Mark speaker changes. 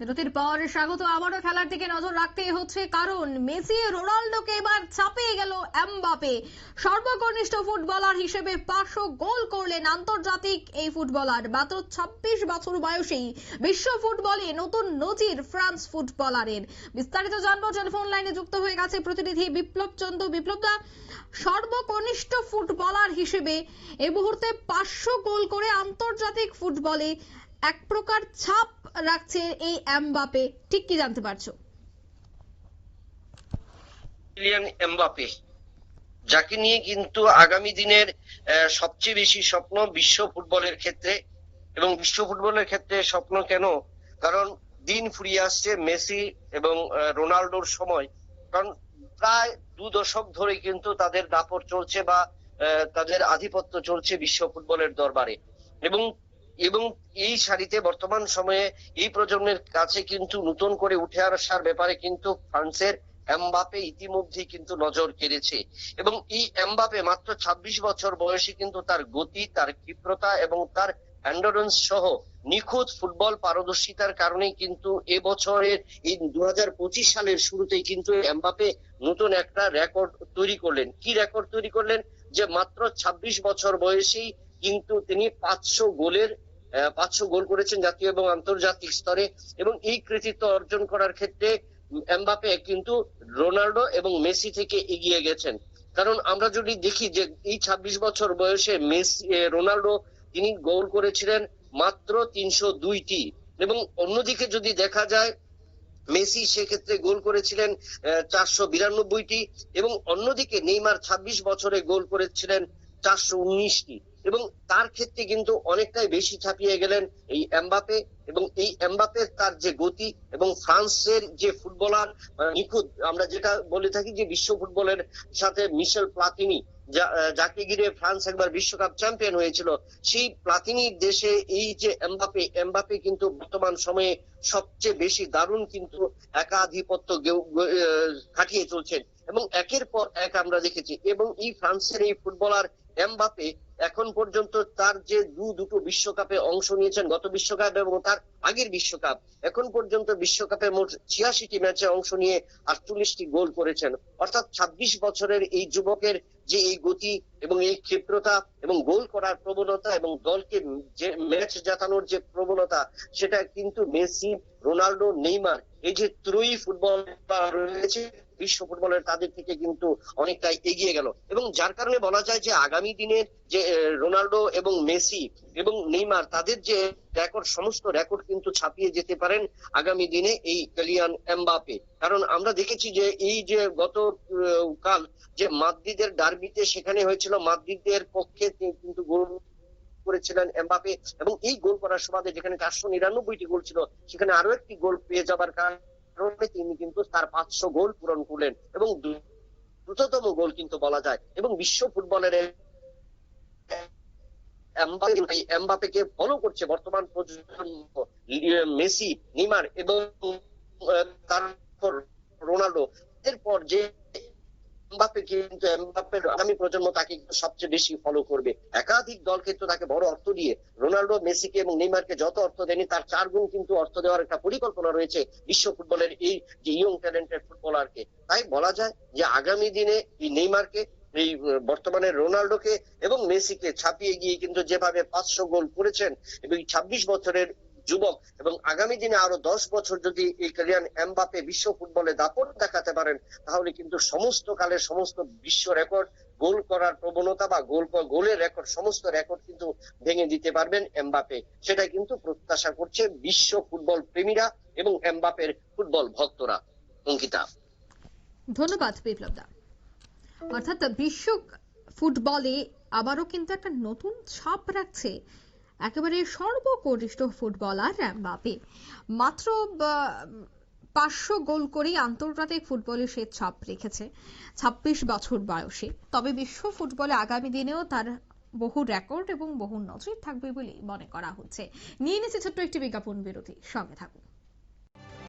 Speaker 1: বিরতির পর স্বাগত, আবারও খেলার দিকে নজর রাখতে হচ্ছে কারণ মেসি রোনাল্ডোকে এবার চাপিয়ে গেল এমবাপে। সর্বকনিষ্ঠ ফুটবলার হিসেবে পাঁচশো গোল করলেন আন্তর্জাতিক এই ফুটবলার। মাত্র ছাব্বিশ বছর বয়সেই বিশ্ব ফুটবলে নতুন নজির ফ্রান্স ফুটবলারের। বিস্তারিত জানব, টেলিফোন লাইনে যুক্ত হয়ে গেছে প্রতিনিধি বিপ্লব চন্দ্র বিপ্লবদা সর্বকনিষ্ঠ ফুটবলার হিসেবে এ মুহূর্তে পাঁচশো গোল করে আন্তর্জাতিক ফুটবলে এক প্রকার ছাপ রাখছে এই এমবাপে। ঠিক কি জানতে পারছ?
Speaker 2: এমবাপে যাকে নিয়ে কিন্তু আগামী দিনের সবচেয়ে বেশি স্বপ্ন বিশ্ব ফুটবলের ক্ষেত্রে। এবং বিশ্ব ফুটবলের ক্ষেত্রে স্বপ্ন কেন? কারণ দিন ফুরিয়ে আসছে মেসি এবং রোনাল্ডোর সময়। কারণ প্রায় দু দশক ধরে কিন্তু তাদের দাপট চলছে বা তাদের আধিপত্য চলছে বিশ্ব ফুটবলের দরবারে। এবং এবং এই সারিতে বর্তমান সময়ে এই প্রজন্মের কাছে কিন্তু নতুন করে উঠে আসার ব্যাপারে কিন্তু ফ্রান্সের এমবাপে ইতিমধ্যেই কিন্তু নজর কেড়েছে। এবং এই এমবাপে মাত্র ২৬ বছর বয়সে কিন্তু তার গতি, তার ক্ষিপ্রতা এবং তার অ্যান্ডোরেন্স সহ নিখুঁত ফুটবল পারদর্শিতার কারণে কিন্তু এবছরের এই দু হাজার পঁচিশ সালের শুরুতেই কিন্তু এমবাপে নতুন একটা রেকর্ড তৈরি করলেন। কি রেকর্ড তৈরি করলেন? যে মাত্র ২৬ বছর বয়সেই কিন্তু তিনি পাঁচশো গোলের পাঁচশো গোল করেছেন জাতীয় এবং আন্তর্জাতিক স্তরে এবং এই কৃতিত্ব অর্জন করার ক্ষেত্রে এমবাপে কিন্তু রোনাল্ডো এবং মেসি থেকে এগিয়ে গেছেন। কারণ আমরা যদি দেখি যে এই ২৬ বছর বয়সে মেসি রোনাল্ডো, তিনি গোল করেছিলেন মাত্র তিনশো দুইটি। এবং অন্যদিকে যদি দেখা যায়, মেসি সেক্ষেত্রে গোল করেছিলেন চারশো বিরানব্বইটি এবং অন্যদিকে নেইমার ২৬ বছরে গোল করেছিলেন চারশো উনিশটি। এবং তার ক্ষেত্রে কিন্তু অনেকটাই বেশি ছাপিয়ে গেলেন এই এমবাপে এবং এই এমবাপের তার যে গতি এবং ফ্রান্সের যে ফুটবলার নিখুঁত, আমরা যেটা বলে থাকি যে বিশ্ব ফুটবলের সাথে মিশেল প্লাতিনি যাকে ঘিরে ফ্রান্স একবার বিশ্বকাপ চ্যাম্পিয়ন হয়েছিল, সেই প্লাতিনির দেশে এই যে এমবাপে এমবাপে কিন্তু বর্তমান সময়ে সবচেয়ে বেশি দারুণ কিন্তু একাধিপত্য খাটিয়ে চলছেন। এবং একের পর এক আমরা দেখেছি। এবং এই ফ্রান্সের এই ফুটবলার এমবাপে এখন পর্যন্ত তার যে দু দুটো বিশ্বকাপে অংশ নিয়েছেন, গত বিশ্বকাপ এবং তার আগের বিশ্বকাপ, এখন পর্যন্ত বিশ্বকাপে মোট ছিয়াশিটি ম্যাচে অংশ নিয়ে আটচল্লিশটি গোল করেছেন। অর্থাৎ ২৬ বছরের এই যুবকের যে এই গতি এবং এই ক্ষিপ্রতা এবং গোল করার প্রবণতা এবং দলকে যে ম্যাচ জেতানোর যে প্রবণতা, সেটা কিন্তু মেসি রোনাল্ডো নেইমার, এই যে ত্রয়ী ফুটবল রয়েছে বিশ্ব ফুটবলের তাদের থেকে কিন্তু অনেকটাই এগিয়ে গেল। এবং যার কারণে বলা যায় যে আগামী দিনের যে রোনাল্ডো এবং মেসি এবং নেইমার, তাদের যে রেকর্ড, সমস্ত রেকর্ড কিন্তু ছাপিয়ে যেতে পারেন আগামী দিনে এই কেলিয়ান এমবাপে কারণ আমরা দেখেছি যে, এই যে গত কাল যে মাদ্রিদের ডার্বিতে সেখানে হয়েছিল, মাদ্রিদের পক্ষে কিন্তু গোল করেছিলেন এমবাপে এবং এই গোল করার সুবাদে যেখানে চারশো নিরানব্বইটি গোল ছিল, সেখানে আরও একটি গোল পেয়ে যাবার কারণে তিনি কিন্তু তার পাঁচশো গোল পূরণ করলেন এবং দ্রুততম গোল কিন্তু বলা যায় এবং বিশ্ব ফুটবলের এমবাপেকে ফলো করছে বর্তমান প্রজন্ম মেসি নিমার এবং তারপর রোনাল্ডো এরপর যে এমবাপে কিন্তু আগামী প্রজন্ম তাকে সবচেয়ে বেশি ফলো করবে। একাধিক দল কিন্তু তাকে বড় অর্থ দিয়ে রোনাল্ডো মেসিকে এবং নেইমারকে যত অর্থ তার চার গুণ কিন্তু অর্থ দেওয়ার একটা পরিকল্পনা রয়েছে বিশ্ব ফুটবলের এই যে ইয়ং ট্যালেন্টেড ফুটবলারকে তাই বলা যায় যে আগামী দিনে এই নেইমারকে, এই বর্তমানে রোনাল্ডোকে এবং মেসিকে ছাপিয়ে গিয়ে কিন্তু যেভাবে পাঁচশো গোল করেছেন এবং ছাব্বিশ বছরের যুবক এবং আগামী দিনে আরও দশ বছর যদি এই কেলিয়ান এমবাপে বিশ্ব ফুটবলে দাপট দেখাতে পারেন, তাহলে কিন্তু সমস্ত কালের সমস্ত বিশ্ব রেকর্ড, গোল করার প্রবণতা বা গোল গোলের রেকর্ড, সমস্ত রেকর্ড কিন্তু ভেঙে দিতে পারবেন এমবাপে সেটা কিন্তু প্রত্যাশা করছে বিশ্ব ফুটবল প্রেমীরা এবং এমবাপের ফুটবল ভক্তরা। অঙ্কিতা।
Speaker 1: ধন্যবাদ, বিপ্লবদা। অর্থাৎ বিশ্ব ফুটবলে আবারও কিন্তু একটা নতুন ছাপ রাখছে একেবারে সর্বকনিষ্ঠ ফুটবলার এমবাপে মাত্র পাঁচশো গোল করেই আন্তর্জাতিক ফুটবলে সে ছাপ রেখেছে, ছাব্বিশ বছর বয়সে। তবে বিশ্ব ফুটবলে আগামী দিনেও তার বহু রেকর্ড এবং বহু নজির থাকবে বলেই মনে করা হচ্ছে। নিয়ে নিচ্ছে ছোট্ট একটি বিজ্ঞাপন বিরতি, সঙ্গে থাকুন।